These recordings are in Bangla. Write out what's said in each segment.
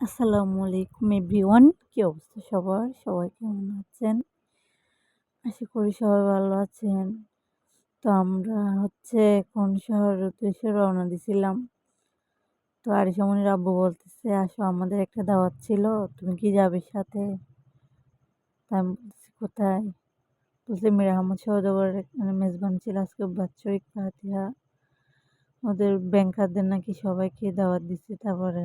আসসালামু আলাইকুম এভরিওয়ান, কী অবস্থা সবার? সবাই কেমন আছেন? আশা করি সবাই ভালো আছেন। তো আমরা হচ্ছে এখন শহরের উদ্দেশ্যে রওনা দিছিলাম। তো আরিসামনির আব্বু বলতেছে, আসো, আমাদের একটা দাওয়াত ছিল, তুমি কি যাবে সাথে? তা আমি বলতেছি, কোথায়? বলছে, মির আহমদ সৌদাগরের এখানে মেজবান ছিল, আজকে বাৎসরিক ফাতিহা। ওদের ব্যাংকারদের নাকি সবাইকে দাওয়াত দিচ্ছে তারপরে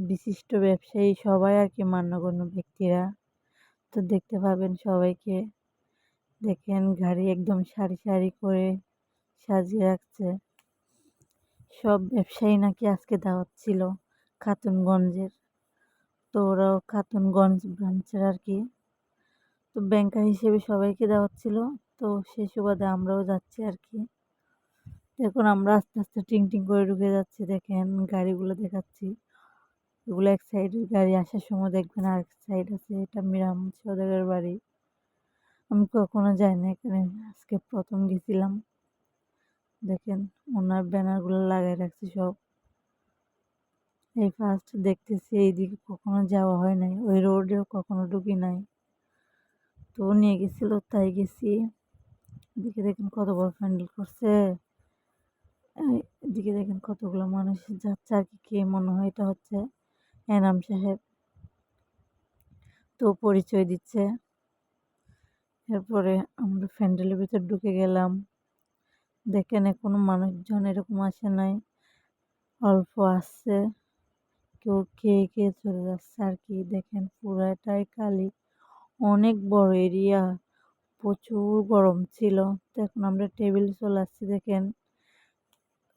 বিশিষ্ট ব্যবসায়ী সবাই আর কি মান্যগণ্য ব্যক্তিরা। তো দেখতে পাবেন সবাইকে। দেখেন গাড়ি একদম সারি সারি করে সাজিয়ে রাখছে। সব ব্যবসায়ী নাকি আজকে দাওয়াত ছিল খাতুনগঞ্জের। তো ওরাও খাতুনগঞ্জ ব্রাঞ্চের আর কি তো ব্যাংকার হিসেবে সবাইকে দাওয়াত ছিল। তো সেই সুবাদে আমরাও যাচ্ছি আর কি এখন আমরা আস্তে আস্তে টিং টিং করে ঢুকে যাচ্ছি। দেখেন গাড়িগুলো দেখাচ্ছি। এগুলো এক সাইডের গাড়ি আসার সময় দেখবেন আর এক সাইড আছে, এটা মিরাম সৌদাগর বাড়ি। আমি কখনো যাই না এখানে, আজকে প্রথম গেছিলাম। দেখেন, ওনার ব্যানারগুলো লাগাই রাখছি সব। এই ফার্স্ট দেখতেছি, এইদিকে কখনো যাওয়া হয় নাই, ওই রোডেও কখনো ঢুকি নাই। তো নিয়ে গেছিল, তাই গেছি। এদিকে দেখেন কত বড় প্যান্ডেল করছে। এদিকে দেখেন কতগুলো মানুষ যাচ্ছে, আর কি, কে মনে হয় এটা হচ্ছে। এনাম সাহেব। তো পরিচয় দিচ্ছে। এরপরে আমরা ফ্যান্ডেলের ভিতর ঢুকে গেলাম। দেখেন কোনো মানুষজন এরকম আসে নাই। অল্প আসছে। কেউ খেয়ে খেয়ে চলে যাচ্ছে আর কি। দেখেন, পুরাটাই কালি অনেক বড় এরিয়া। প্রচুর গরম ছিল। তো এখন আমরা টেবিল চলে আসছি, দেখেন।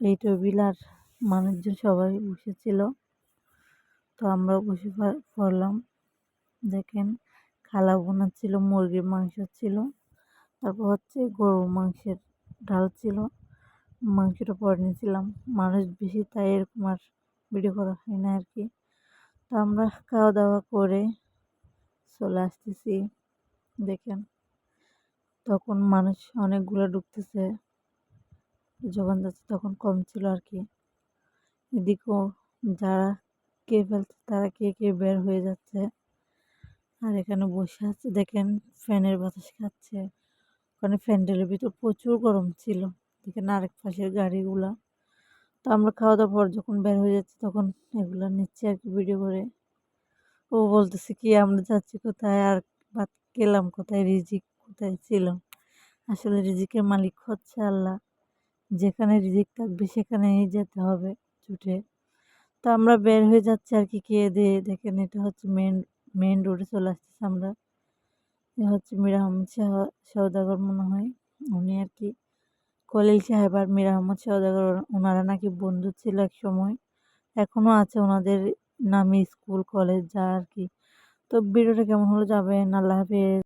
এই টেবিল আর মানুষজন সবাই বসেছিল। তো আমরাও বসে পড়লাম। দেখেন, খালা বোনা ছিল, মুরগির মাংস ছিল। তারপর হচ্ছে গরুর মাংসের ডাল ছিল। মাংসটা পরে নিয়েছিলাম। মানুষ বেশি তাই এরকম আর ভিডিও করা হয় না আর কি। তো আমরা খাওয়া দাওয়া করে চলে আসতেছি। দেখেন, তখন মানুষ অনেকগুলো ঢুকতেছে। যখন যাচ্ছে তখন কম ছিল আর কি। এদিকেও যারা কে ফেলছে, তারা কে কে বের হয়ে যাচ্ছে। আর এখানে বসে আছে, দেখেন ফ্যানের বাতাস খাচ্ছে। ওখানে প্যান্ডেলের ভিতর প্রচুর গরম ছিল। দেখেন আরেক পাশের গাড়িগুলা। তো আমরা খাওয়া দাওয়ার পর যখন বের হয়ে যাচ্ছি, তখন এগুলো নিচ্ছি আর কি ভিডিও করে। ও বলতেছে কি, আমরা যাচ্ছি কোথায়? আর বাদ গেলাম কোথায়? রিজিক কোথায় ছিল? আসলে রিজিকের মালিক হচ্ছে আল্লাহ। যেখানে রিজিক থাকবে, সেখানেই যেতে হবে ছুটে তো আমরা বের হয়ে যাচ্ছি আর কি, খেয়ে দিয়ে দেখেন এটা হচ্ছে মেন মেন রোডে চলে আসতেছি আমরা। এ হচ্ছে মীর আহমদ শাহ সৌদাগর মনে হয় উনি আর কি। কলিল সাহেব আর মীর আহমদ সৌদাগর ওনারা নাকি বন্ধু ছিল এক সময় এখনও আছে ওনাদের নামে স্কুল, কলেজ, যা আর কি। তো ভিডিওটা কেমন হলো যাবেন আল্লাহ হাফেজ।